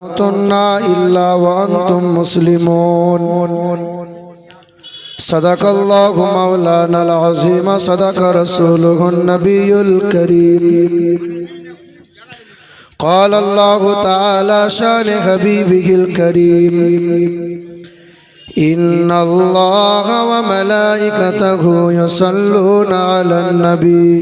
تموتن إلا وأنتم مسلمون صدق الله مولانا العظيم صدق رسوله النبي الكريم قال الله تعالى شان حبيبه الكريم إن الله وملائكته يصلون على النبي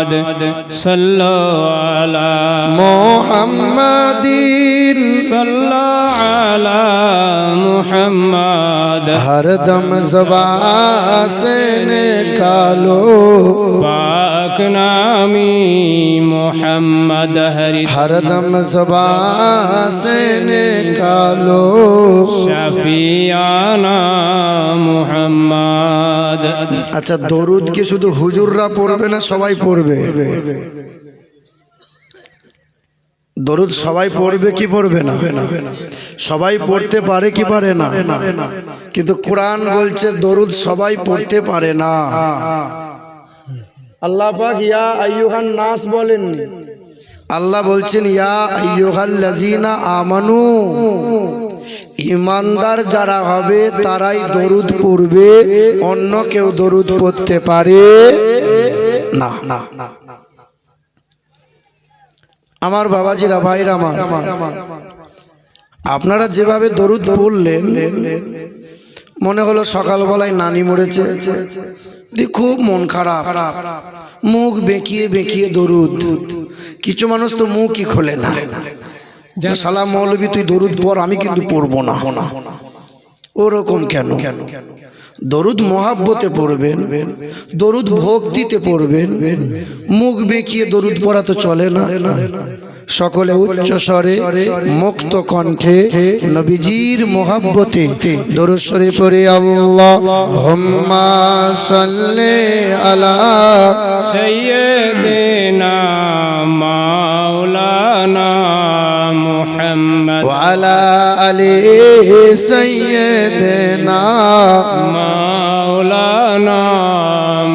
محمد صلى على محمد صلى على محمد ہر دم زبان سے نکالو پاک نامی محمد ہر دم زبان سے نکالو شفیعانہ محمد আচ্ছা দরুদ কি শুধু হুজুররা পড়বে না সবাই পড়বে? দরুদ সবাই পড়বে কি পড়বে না? সবাই পড়তে পারে কি পারে না? কিন্তু কোরআন বলছে দরুদ সবাই পড়তে পারে না। আল্লাহ পাক ইয়া আইয়ুহান নাস বলেননি। আল্লাহ বলছেন ইয়া আইয়ুহাল লাযিনা আমানু। ইমানদার যারা হবে, তারাই দরুদ পড়বে, অন্য কেউ দরুদ পড়তে পারে না। আমার বাবাজিরা, ভাইরা আমার, আপনারা যেভাবে দরুদ পড়লেন, মনে হলো সকালবেলায় নানি মরেছে খুব মন খারাপ। মুখ বেঁকিয়ে বেঁকিয়ে দরুদ। কিছু মানুষ তো মুখই খোলে না। সালাম মৌলবি তুই দরুদ পর আমি কিন্তু পড়ব না। ওরকম কেন? দরুদ মহাব্বতে পড়বেন দরুদ ভক্তিতে পড়বেন মুখ বেঁকিয়ে দরুদ পড়া তো চলে না। সকলে উচ্চ স্বরে মুক্ত কণ্ঠে নবীজির মোহাব্বতে দরুদ স্বরে পড়ে আল্লাহ হোম্মা সাল্লে আলা সাইয়্যিদিনা মা وعلى آله سيدنا مولانا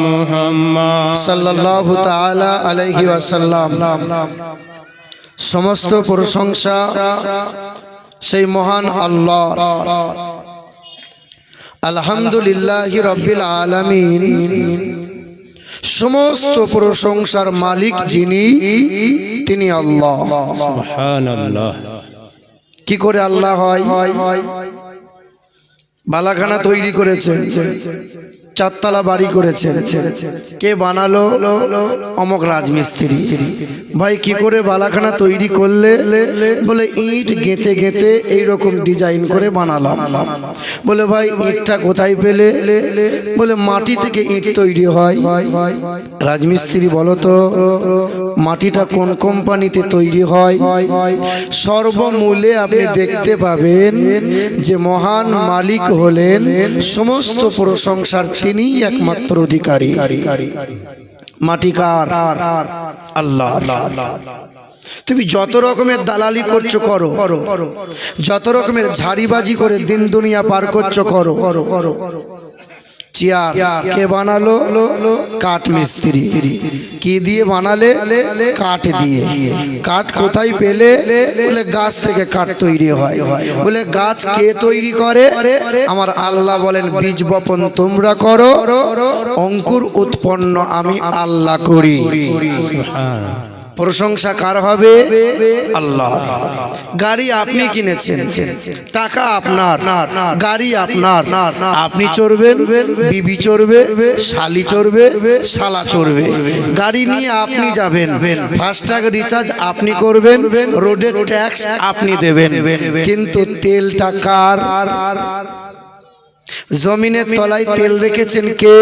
محمد সাল্লাল্লাহু তাআলা আলাইহি ওয়াসাল্লাম সমস্ত প্রশংসা সেই মহান আল্লাহ আলহামদুলিল্লাহ রব্বিল আলামিন সমস্ত প্রশংসার মালিক যিনি তিনি আল্লাহ سبحان الله কি করে আল্লাহ হয়? বালাখানা তৈরি করেছেন। চারতলা বাড়ি করেছেন। কে বানালো? অমক রাজমিস্ত্রি। ভাই, কি করে বালাখানা তৈরি করলে? বলে, ইট গেঁথে গেঁথে এইরকম ডিজাইন করে বানালাম। বলে, ভাই, ইটটা কোথায় পেলে? বলে, মাটি থেকে ইট তৈরি হয়। রাজমিস্ত্রি বলো তো, মাটিটা কোন কোম্পানিতে তৈরি হয়? সর্বমূলে আপনি দেখতে পাবেন যে মহান মালিক হলেন সমস্ত প্রশংসার তিনিই একমাত্র অধিকারী। মাটিকার আল্লাহ। তুমি যত রকমের দালালি করছ করো, যত রকমের ঝাড়িবাজি করে দিন দুনিয়া পার করছ করো চেয়ার কে বানালো? কাঠ মিস্ত্রি। কি দিয়ে বানালে? কাঠ দিয়ে। কাঠ কোথায় পেলে? বলে গাছ থেকে কাঠ তৈরি হয়। বলে গাছ কে তৈরি করে? আমার আল্লাহ বলেন বীজ বপন তোমরা করো। অঙ্কুর উৎপন্ন আমি আল্লাহ করি। প্রশংসা কার হবে? আল্লাহ। গাড়ি আপনি কিনেছেন। টাকা আপনার। গাড়ি আপনার। আপনি চড়বেন, বিবি চড়বে, শালি চড়বে, শালা চড়বে। গাড়ি নিয়ে আপনি যাবেন। ফাস্ট্যাগ রিচার্জ আপনি করবেন, রোডের ট্যাক্স আপনি দেবেন। কিন্তু তেলটা কার? জমিনের তলায় তেল রেখেছেন কে?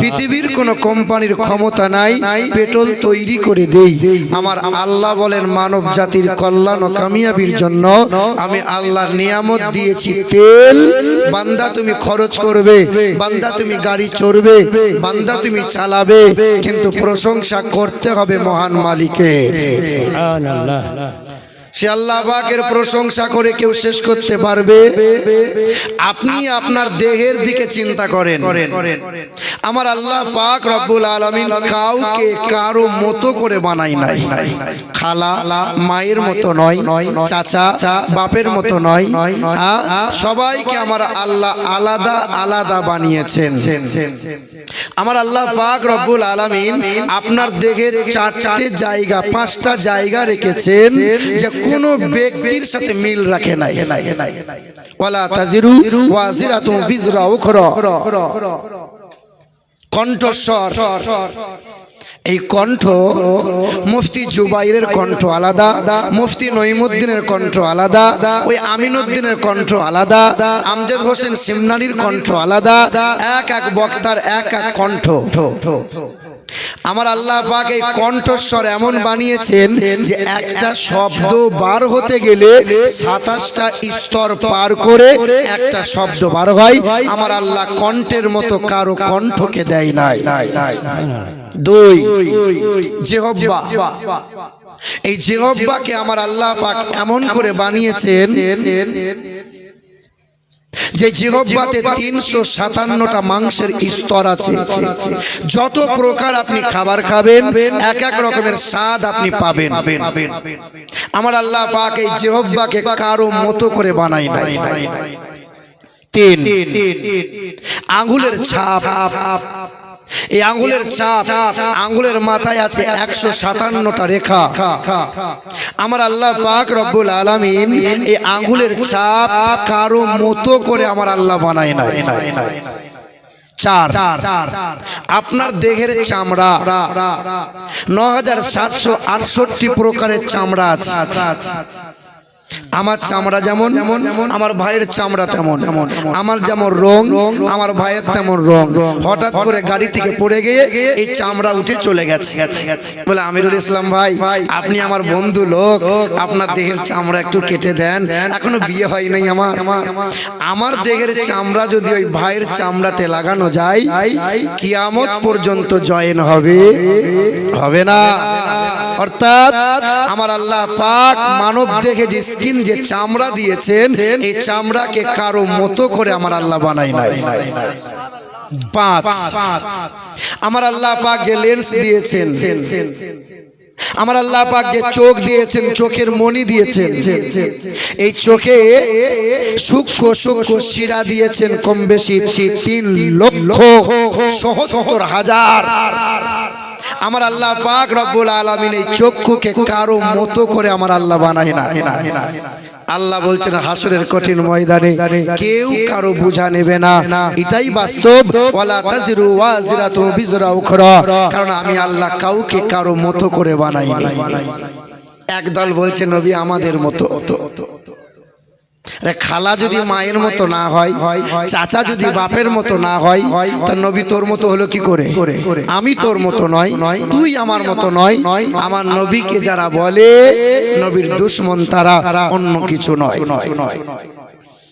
পৃথিবীর কোন কোম্পানির ক্ষমতা নাই পেট্রোল তৈরি করে দেই। আমার আল্লাহ বলেন মানব জাতির কল্যাণ ও কামিয়াবির জন্য আমি আল্লাহ নিয়ামত দিয়েছি তেল। বান্দা তুমি খরচ করবে বান্দা তুমি গাড়ি চড়বে বান্দা তুমি চালাবে কিন্তু প্রশংসা করতে হবে মহান মালিকের। সে আল্লাহ প্রশংসা করে কেউ শেষ করতে পারবে? আপনি আপনার দেহের দিকে চিন্তা করেন। আমার আল্লাহ পাক রব্বুল আলামিন কাউকে কারও মতো করে বানাই নাই। খালা, মায়ের মতো নয়, চাচা, বাপের মতো নয়? সবাইকে আমার আল্লাহ আলাদা আলাদা বানিয়েছেন। আমার আল্লাহ পাক রব্বুল আলামিন আপনার দেহের চারটে জায়গা, পাঁচটা জায়গা রেখেছেন যে কোনো ব্যক্তির সাথে মিল রাখে নাই। ওয়ালা তাজিরু ওয়াজিরাতু বিজরা উখরা। কণ্ঠস্বর। এই কণ্ঠ মুফতি জুবাইরের কণ্ঠ আলাদা, মুফতি নইমুদ্দিনের কণ্ঠ আলাদা, ওই আমিনুদ্দিনের কণ্ঠ আলাদা, আমজদ হোসেন সিমনানির কণ্ঠ আলাদা, এক এক বক্তার এক এক কণ্ঠ। আমার আল্লাহ পাক এই কণ্ঠস্বর এমন বানিয়েছেন যে একটা শব্দ বার হতে গেলে সাতাশটা স্তর পার করে একটা শব্দ বার হয়। আমার আল্লাহ কণ্ঠের মতো কারও কণ্ঠকে দেয় নাই। দুই, জেহব্বা। এই জেহব্বাকে আমার আল্লাহ পাক এমন করে বানিয়েছেন যে জিহব্বাতে তিনশো সাতান্নটা মাংসের স্তর আছে, যত প্রকার আপনি খাবার খাবেন, এক এক রকমের স্বাদ আপনি পাবেন। আমার আল্লাহ পাক এই জিহব্বাকে কারও মতো করে বানাই নাই। তিন আঙ্গুলের ছাপ। এই আঙ্গুলের ছাপ, আঙ্গুলের মাথায় আছে একশো সাতান্নটা রেখা। আমার আল্লাহ পাক রব্বুল আলামিন এই আঙ্গুলের ছাপ কারও মতো করে আমার আল্লাহ বানায় না চার, আপনার দেহের চামড়া ন হাজার সাতশো আটষট্টি প্রকারের চামড়া আছে। আমার চামড়া যেমন আমার ভাইয়ের চামড়া তেমন। আমার যেমন রং আমার ভাইয়ের তেমন রং। হঠাৎ করে গাড়ি থেকে পড়ে গিয়ে এই চামড়া উঠে চলে গেছে। বলে আমিরুল ইসলাম ভাই আপনি আমার বন্ধু লোক। আপনার দেহের চামড়া একটু কেটে দেন। এখনও বিয়ে হয় নাই আমার। আমার। দেহের চামড়া যদি ওই ভাইয়ের চামড়াতে লাগানো যায় কিয়ামত পর্যন্ত জয়েন হবে। হবে। না। অর্থাৎ আমার আল্লাহ পাক মানব দেখে যে স্কিন যে চামড়া দিয়েছেন, এই চামড়াকে কারও মতো করে আমার আল্লাহ বানাই নাই। পাঁচ। আমার আল্লাহ পাক যে লেন্স দিয়েছেন, আমার আল্লাহ পাক যে চোখ দিয়েছেন, চোখের মনি দিয়েছেন, এই চোখে সূক্ষ্ম সূক্ষ্ম শিরা দিয়েছেন, কম বেশি তিন লক্ষ সহত্তর হাজার। আমার আল্লাহ পাক রব্বুল আলামিন এই চক্ষুকে কারও মতো করে আমার আল্লাহ বানায় না। আল্লাহ বলছেন, হাসরের কঠিন ময়দানে কেউ কারও বুঝা নেবে না। এটাই বাস্তব। ওয়ালা তাজিরু ওয়াজিরাতু বিজরা উখরা। কারণ আমি আল্লাহ কাউকে কারও মতো করে বানাইনি। একদল বলছে, নবী আমাদের মতো। খালা যদি মায়ের মতো না হয় চাচা যদি বাপের মতো না হয় তা নবী তোর মতো হলো কি করে? আমি তোর মতো নয় তুই আমার মতো নয় আমার নবীকে যারা বলে নবীর দুশ্মন তারা অন্য কিছু নয়।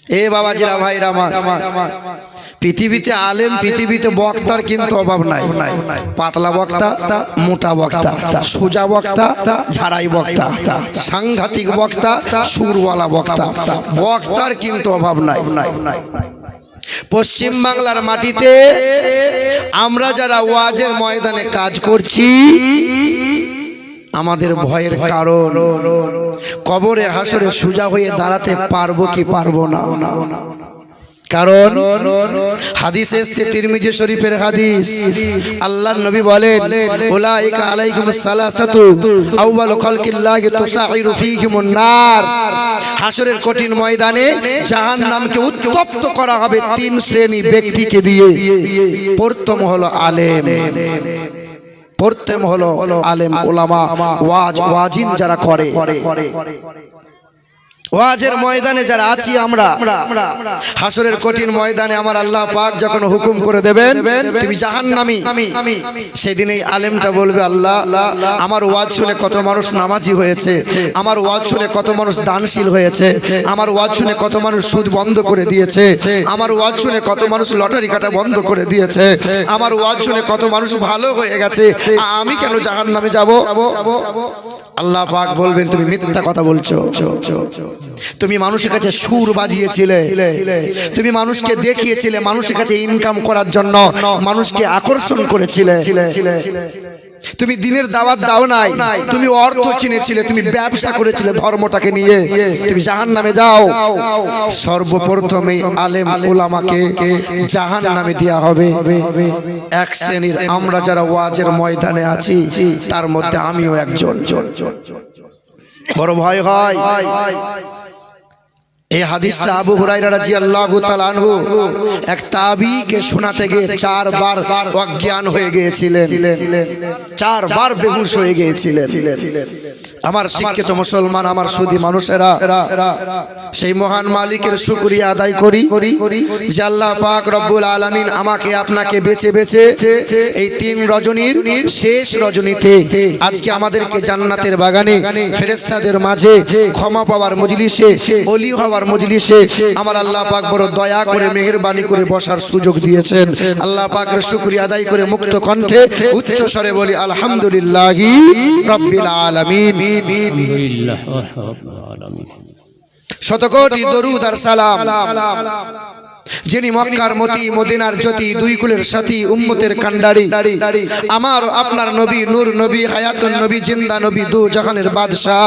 এ বাবাজিরা ভাইরা আমার। পৃথিবীতে আলেম পৃথিবীতে বক্তার কিন্তু অভাব নাই। পাতলা বক্তা মোটা বক্তা সোজা বক্তা ঝাড়াই বক্তা সাংঘাতিক বক্তা সুরওয়ালা বক্তা। বক্তার কিন্তু অভাব নাই। পশ্চিম বাংলার মাটিতে আমরা যারা ওয়াজের ময়দানে কাজ করছি আমাদের ভয়ের কারণ। কবরে হাসরে সুজা হয়ে দাঁড়াতে পারব কি পারব না? কারণ হাদিস এসছে তিরমিজি শরীফের হাদিস। আল্লাহর নবী বলেন উলাইকা আলাইকুম সালাসাতু আউয়ালু খালকিল্লাহি তুসাইরু ফীহিমুন নার। হাসরের কঠিন ময়দানে জাহান্নামকে উত্তপ্ত করা হবে তিন শ্রেণি ব্যক্তিকে দিয়ে। প্রথম হলো আলেম। প্রথম হলো আলেম ওলামা ওয়াজ ওয়াজিন যারা করে। ওয়াজের ময়দানে যারা আছি আমরা, হাসরের কঠিন ময়দানে আমার আল্লাহ পাক যখন হুকুম করে দেবেন, তুমি জাহান্নামী। সেদিন এই আলেমটা বলবে, আল্লাহ, আমার ওয়াজ শুনে কত মানুষ নামাজি হয়েছে, আমার ওয়াজ শুনে কত মানুষ দানশীল হয়েছে, আমার ওয়াজ শুনে কত মানুষ সুদ বন্ধ করে দিয়েছে, আমার ওয়াজ শুনে কত মানুষ লটারি কাটা বন্ধ করে দিয়েছে, আমার ওয়াজ শুনে কত মানুষ ভালো হয়ে গেছে আমি কেন জাহান্নামে যাব? আল্লাহ পাক বলবেন, তুমি মিথ্যা কথা বলছো। তুমি মানুষের কাছে সুর বাজিয়েছিলে। তুমি মানুষকে দেখিয়েছিলে, মানুষের কাছে ইনকাম করার জন্য, মানুষকে আকর্ষণ করেছিলে। তুমি দিনের দাওয়াত দাও নাই, তুমি অর্থ চিনেছিলে, তুমি ব্যবসা করেছিলে ধর্মটাকে নিয়ে। তুমি জাহান নামে যাও। সর্বপ্রথমে আলেম ওলামাকে জাহান নামে দেওয়া হবে। এক শ্রেণির আমরা যারা ওয়াজের ময়দানে আছি, তার মধ্যে আমিও একজন। বড় ভয় হয়। এই হাদিসটা আবু হুরাইরা রাদিয়াল্লাহু তাআলা আনহু এক তাবিকে শোনাতে গিয়ে চারবার অজ্ঞান হয়ে গিয়েছিলেন। চারবার বেহুশ হয়ে গিয়েছিলেন। আমার শিক্ষিত মুসলমান আমার সুদী মানুষেরা সেই মহান মালিকের শুকরিয়া আদায় করি যে আল্লাহ পাক রব্বুল আলামিন আমাকে আপনাকে বেছে বেছে এই তিন রজনীর শেষ রজনীতে আজকে আমাদেরকে জান্নাতের বাগানে ফেরেশতাদের মাঝে ক্ষমা পাওয়ার মজলিসে অলি হওয়ার মজলিসে আমার আল্লাহ পাক বড় দয়া করে মেহরবানি করে বসার সুযোগ দিয়েছেন। আল্লাহ পাকের শুক্রিয়া আদায় করে মুক্ত কণ্ঠে উচ্চ স্বরে বলি আলহামদুলিল্লাহ রাব্বিল আলামিন। শতকোটি দরুদ আর সালাম। যিনি মক্কার মতি, মদিনার জ্যোতি, দুই কুলের সাথী, উম্মতের কান্ডারি আমার আপনার নবী, নূর নবী, হায়াতুন নবী, জিন্দা নবী, দু জাহানের বাদশাহ।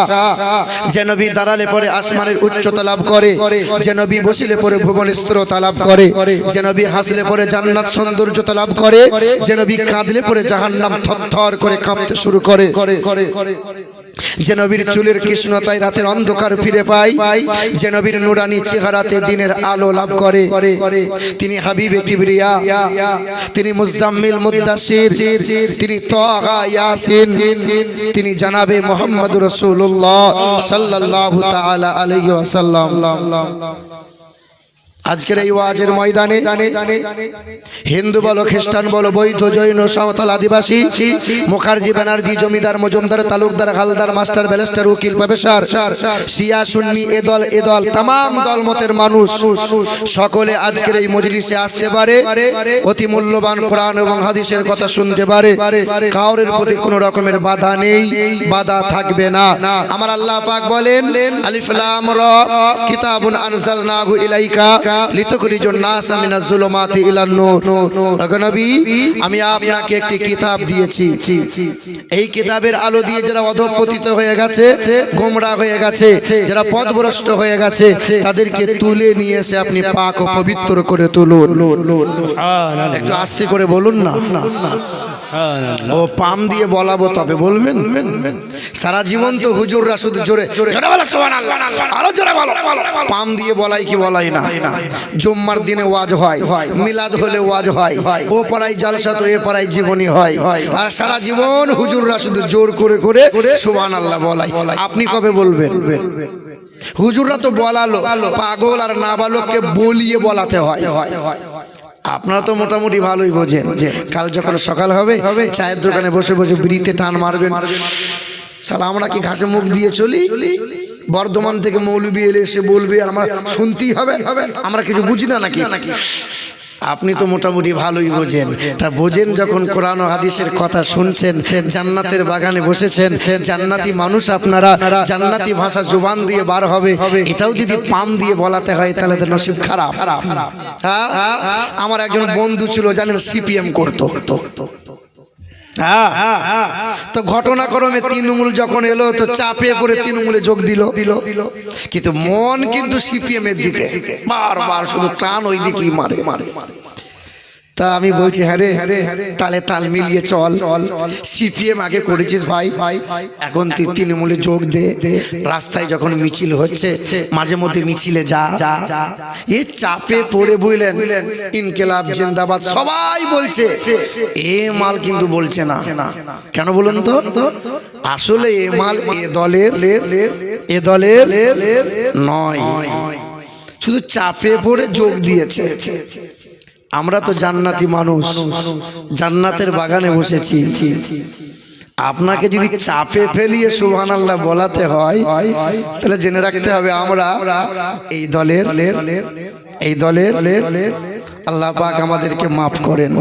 যে নবী দাঁড়ালে পরে আসমানের উচ্চতা লাভ করে, যে নবী বসিলে পরে ভুবন স্থিরতা লাভ করে, যে নবী হাসলে পরে জান্নাত সৌন্দর্যতা লাভ করে, যে নবী কাঁদলে পরে জাহান্নাম থরথর করে কাঁপতে শুরু করে। যে নবীর চুলের কৃষ্ণতায় রাতের অন্ধকার ফিরে পায় যে নবীর নুরানি চেহারাতে দিনের আলো লাভ করে। তিনি হাবিবে কিবরিয়া তিনি মুজাম্মিল মুদাসির তিনি তহা ইয়াসিন তিনি জানাবে মোহাম্মদ রসুল্লাহ সাল্লাল্লাহু তাআলা আলাইহি ওয়াসাল্লাম। আজকের এই ওয়াজের ময়দানে হিন্দু বলো, খ্রিস্টান বলো বৈধ জৈন, সাঁওতাল, আদিবাসী, মুখার্জি ব্যানার্জি, জমিদার, মজুমদার, তালুকদার, হালদার, মাস্টার, ব্যালেস্টার, উকিল, প্রফেসর সিয়া সুন্নি, এ দল এ দল তাম দলমতের মানুষ সকলে আজকের এই মজলিসে আসতে পারে, অতি মূল্যবান কোরআন এবং হাদিসের কথা শুনতে পারে, কাউরের প্রতি কোনো রকমের বাধা নেই, বাধা থাকবে না। আমার আল্লাহ পাক বলেন, আলিফ লাম র, কিতাবুন আনজালনাহু ইলাইকা আমি আপনাকে একটি কিতাব দিয়েছি। এই কিতাবের আলো দিয়ে যারা অধপতিত হয়ে গেছে, গোমরা হয়ে গেছে, যারা পথভ্রষ্ট হয়ে গেছে, তাদেরকে তুলে নিয়ে এসে আপনি পাক ও পবিত্র করে তুলুন। একটু আস্তে করে বলুন না। ও পাম দিয়ে বলাবো তবে বলবেন? সারা জীবন তো হুজুররা শুধু জোরে আরও জোরে পাম দিয়ে বলাই কি বলাই না? জুম্মার দিনে ওয়াজ হয়, মিলাদ হলে ওয়াজ হয়, ও পাড়ায় জালসা তো এ পাড়ায় জীবনী হয়। আর সারা জীবন হুজুররা শুধু জোর করে করে সুবহানাল্লাহ বলাই। আপনি কবে বলবেন? হুজুররা তো বলালো, পাগল আর নাবালককে বলিয়ে বলাতে হয়। আপনারা তো মোটামুটি ভালোই বোঝেন। কাল যখন সকাল হবে, চায়ের দোকানে বসে বসে বিড়িতে টান মারবেন। সালা আমরা কি ঘাসে মুখ দিয়ে চলি? বর্ধমান থেকে মৌলবি এলে এসে বলবে, আর আমরা শুনতেই হবে। আমরা কিছু বুঝি না নাকি? আপনি তো মোটামুটি ভালোই বোঝেন। তা বোঝেন যখন কোরআন ও হাদিসের কথা শুনছেন জান্নাতের বাগানে বসেছেন জান্নাতি মানুষ আপনারা জান্নাতি ভাষা জুবান দিয়ে বার হবে। এটাও যদি পাম দিয়ে বলাতে হয় তাহলে তো নসিব খারাপ। হ্যাঁ? আমার একজন বন্ধু ছিল জানেন সিপিএম করতো। হ্যাঁ। তো ঘটনাক্রমে তৃণমূল যখন এলো, তো চাপে পড়ে তৃণমূলে যোগ দিল। কিন্তু মন কিন্তু সিপিএম এর দিকে। বারবার শুধু টান ওই দিকেই মারে মারে। তা আমি বলছি হ্যাঁ রে তালে তাল মিলিয়ে চল। সিপিএম আগে করেছিস ভাই। এখন তুই তৃণমূলে যোগ দে। রাস্তায় যখন মিছিল হচ্ছে মাঝে মধ্যে মিছিলে যা। এ চাপে পড়ে বুঝলেন ইনকেলাব জিন্দাবাদ সবাই বলছে। এ মাল কিন্তু বলছে না। কেন বলুন তো? আসলে এ মাল এ দলের এ দলের নয়। শুধু চাপে পড়ে যোগ দিয়েছে। আমরা তো জান্নাতি মানুষ। জান্নাতের বাগানে বসেছি। আপনাকে যদি চাপে ফেলিয়ে সুহান আল্লাহ বলাতে হয় তাহলে জেনে রাখতে হবে আমরা এই দলের এই দলের আল্লাহ পাক আমাদেরকে মাফ করেন।